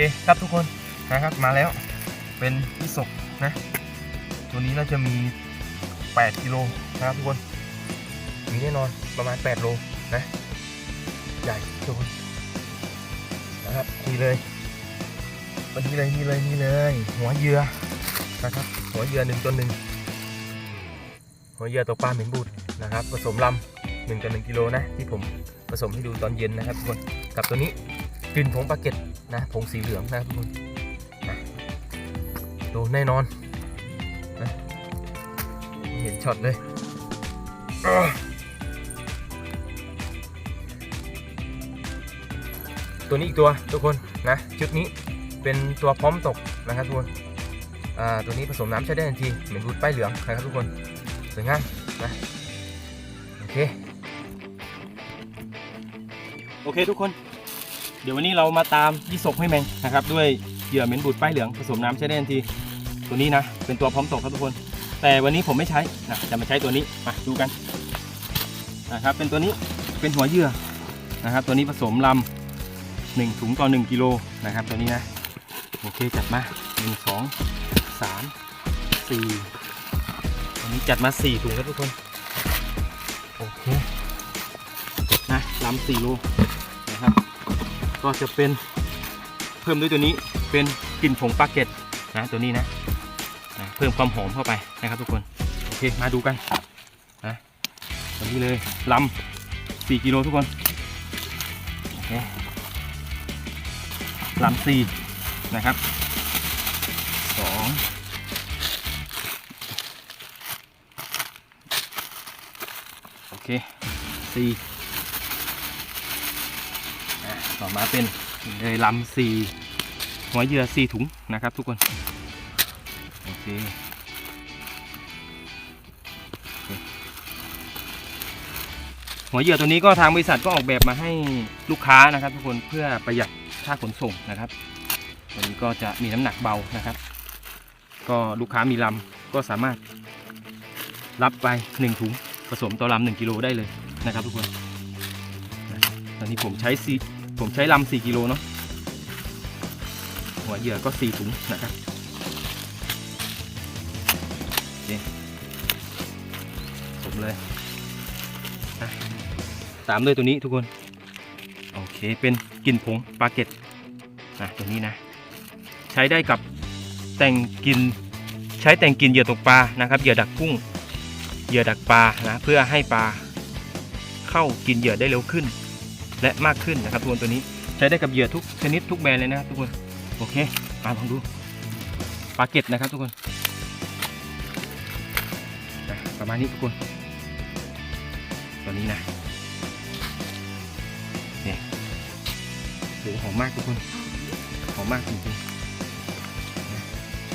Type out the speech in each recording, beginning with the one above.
เคครับทุกคนนะครับมาแล้วเป็นที่ศกนะ ตัวนี้น่าจะมี 8กิโลนะครับทุกคน มีแน่นอนประมาณ 8 โลนะ ใหญ่ทุกคนนะครับนี่เลยวันนี้เลยนี่เลยนี่เลย หัวเหยื่อนะครับ หัวเหยื่อหนึ่งตัวหนึ่งหัวเหยื่อตัวปลาเหม็นบูดนะครับ ผสมลำหนึ่งกับหนึ่งกิโลนะ ที่ผมผสมให้ดูตอนเย็นนะครับทุกคนกับตัวนี้ กลิ่นผงปาเก็ตนะผงสีเหลืองนะทุกคนดูแน่นอนนะเห็นช็อตเลยตัวนี้อีกตัวทุกคนนะชุดนี้เป็นตัวพร้อมตกนะครับทุกคนตัวนี้ผสมน้ำใช้ได้ทันทีเหมือนรูดป้ายเหลืองนะครับทุกคนสวยงามนะโอเคโอเคทุกคน เดี๋ยววันนี้เรามาตามยี่สกให้แมงนะครับ ด้วยเหยื่อเหม็นบูดป้ายเหลืองผสมน้ำใช้ได้ทันทีตัวนี้นะ เป็นตัวพร้อมตกครับทุกคน แต่วันนี้ผมไม่ใช้นะจะมาใช้ตัวนี้มาดูกันนะครับ เป็นตัวนี้เป็นหัวเหยื่อนะครับ ตัวนี้ผสมลำหนึ่งถุงต่อหนึ่งกิโลนะครับ ตัวนี้นะโอเคจัดมาหนึ่งสองสามสี่วันนี้จัดมาสี่ถุงครับทุกคนโอเคนะลำสี่โลนะครับ ก็จะเป็นเพิ่มด้วยตัวนี้เป็นกลิ่นผงปาเกตนะตัวนี้นะนะเพิ่มความหอมเข้าไปนะครับทุกคนโอเคมาดูกันนะตัวนี้เลยลำ4กิโลทุกคนโอเคลำสี่นะครับสองโอเคสี่ ต่อมาเป็นเลยลำสี่หัวเหยื่อสี่ถุงนะครับทุกคน โอเคหัวเหยื่อตัวนี้ก็ทางบริษัทก็ออกแบบมาให้ลูกค้านะครับ ทุกคนเพื่อประหยัดค่าขนส่งนะครับตัวนี้ก็จะมีน้ำหนักเบานะครับ ก็ลูกค้ามีลำก็สามารถรับไปหนึ่งถุงผสมต่อลำหนึ่งกิโลได้เลยนะครับ ทุกคนตอนนี้ผมใช้สี ผมใช้ลำสี่กิโลเนาะหัวเหยื่อก็สี่ถุงนะครับโอเคผมเลยตามด้วยตัวนี้ทุกคน โอเคเป็นกลิ่นผงปลาเก็ตนะตัวนี้นะ ใช้ได้กับแต่งกินใช้แต่งกินเหยื่อตกปลานะครับเหยื่อดักกุ้งเหยื่อดักปลานะเพื่อให้ปลาเข้ากินเหยื่อได้เร็วขึ้น และมากขึ้นนะครับทุกคนตัวนี้ใช้ได้กับเหยื่อทุกชนิดทุกแบรนด์เลยนะครับทุกคนโอเคมาลองดูปลาเก็ตนะครับทุกคนประมาณนี้ทุกคนตัวนี้นะเนี่ยโหหอมมากทุกคนหอมมากจริงๆ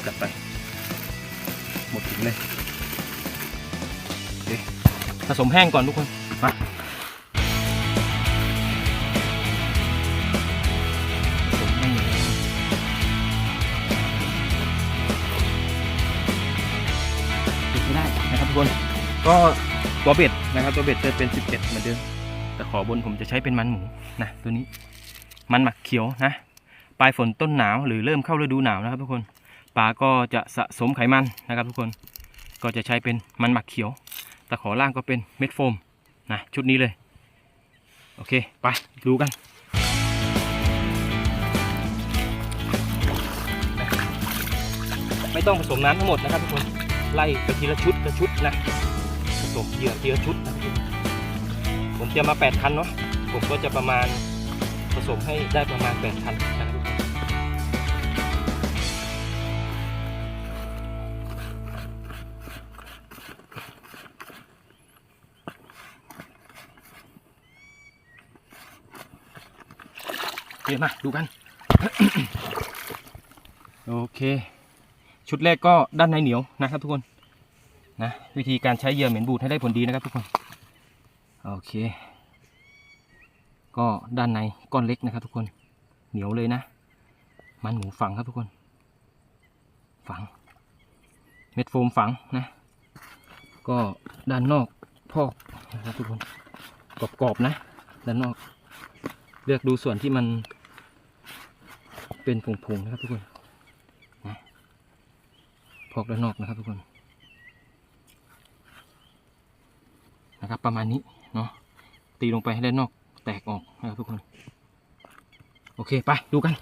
จัดไปหมดถุงเลยผสมแห้งก่อนทุกคนมา ก็ตัวเบ็ดนะครับตัวเบ็ดจะเป็น 11 เหมือนเดิมแต่ขอบนผมจะใช้เป็นมันหมูนะตัวนี้มันหมักเขียวนะปลายฝนต้นหนาวหรือเริ่มเข้าฤดูหนาวนะครับ ทุกคนปลาก็จะสะสมไขมันนะครับ ทุกคนก็จะใช้เป็นมันหมักเขียวตะขอล่างก็เป็นเม็ดโฟมนะชุดนี้เลย โอเค ไปดูกันไม่ต้องผสมน้ำทั้งหมดนะครับทุกคนไล่ไปทีละชุดละชุดนะ ผสมเหยื่อทีละชุดนะครับผมเตรียมมา8คันเนาะผมก็จะประมาณผสมให้ได้ประมาณ8คันนะครับทุกคนโอเคมาดูกัน โอเค ชุดแรกก็ด้านในเหนียวนะครับทุกคน นะวิธีการใช้เหยื่อเหม็นบูดให้ได้ผลดีนะครับทุกคน โอเค ก็ด้านในก้อนเล็กนะครับ ทุกคนเหนียวเลยนะ มันหมูฝังครับทุกคน ฝัง เม็ดโฟมฝังนะ ก็ด้านนอกพอกนะครับทุกคนกรอบๆนะ ด้านนอก เลือกดูส่วนที่มัน เป็นผงๆนะครับทุกคนนะพอกด้านนอกนะครับทุกคน นะครับ ประมาณนี้เนาะตีลงไปให้ด้านนอกแตกออกนะครับทุกคน โอเคไปดูกัน